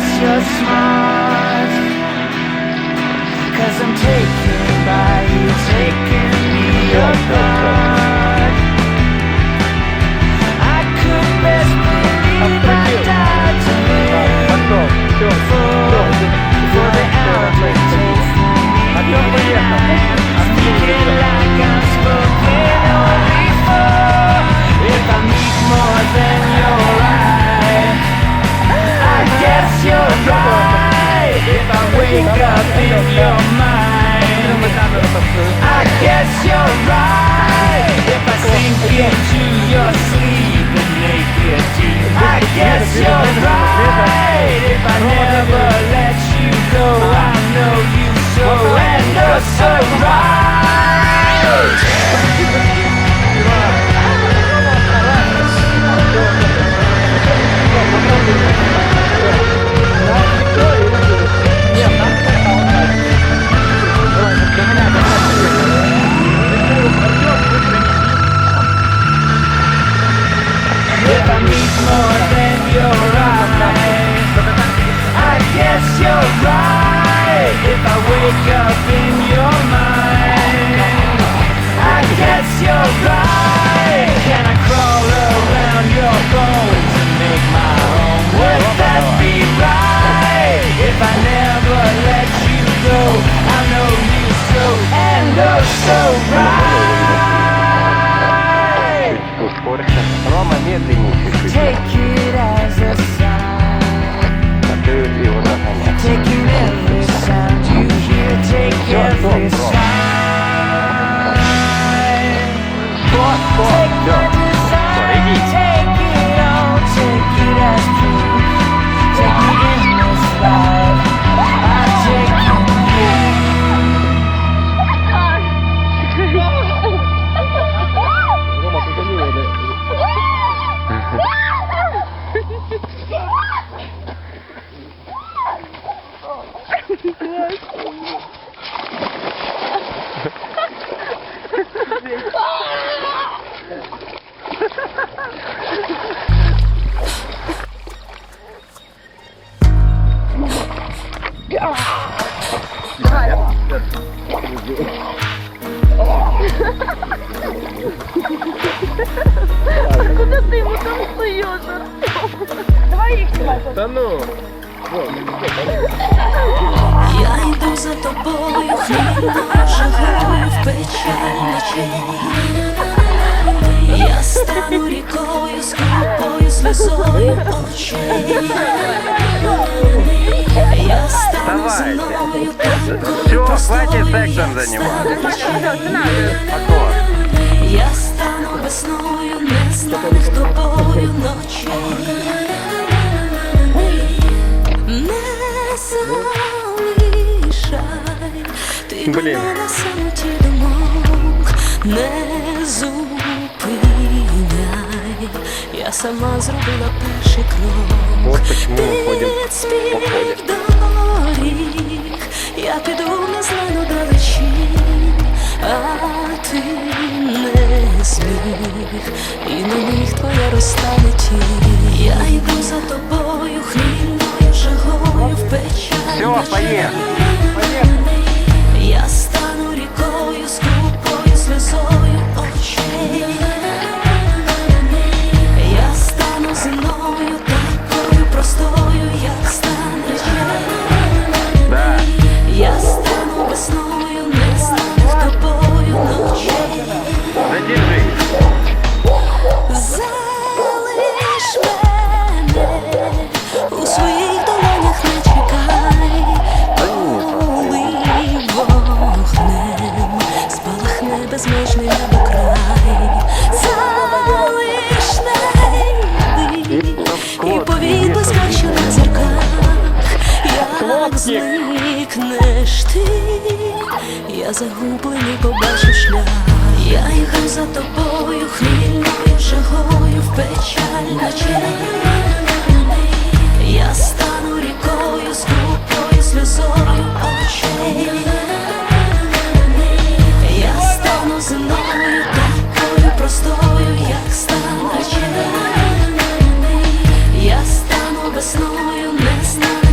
precious smile. Давай. Куда ты ему там суешь? Давай их снимай. Да ну. Я йду за тобою, хмільно жагаю в печаль. Я стану рікою, скупою сльозою очей. сексом заниматься. А? Я стану весною, не знаних тобою ночей. Не залишай, ти Блін. мене на самоті думок, не зупиняй. Я сама зробила перший крок. Вот почему мы ходим. виростають, я йду. всіх. Зникнеш ти, я загублені побачу шлях. Я йду за тобою, хвільною жагою в печаль ночей. Я стану рікою, з крупою сльозою очей. Я стану зимою, такою простою, як стан очей. Я стану весною, не знаю.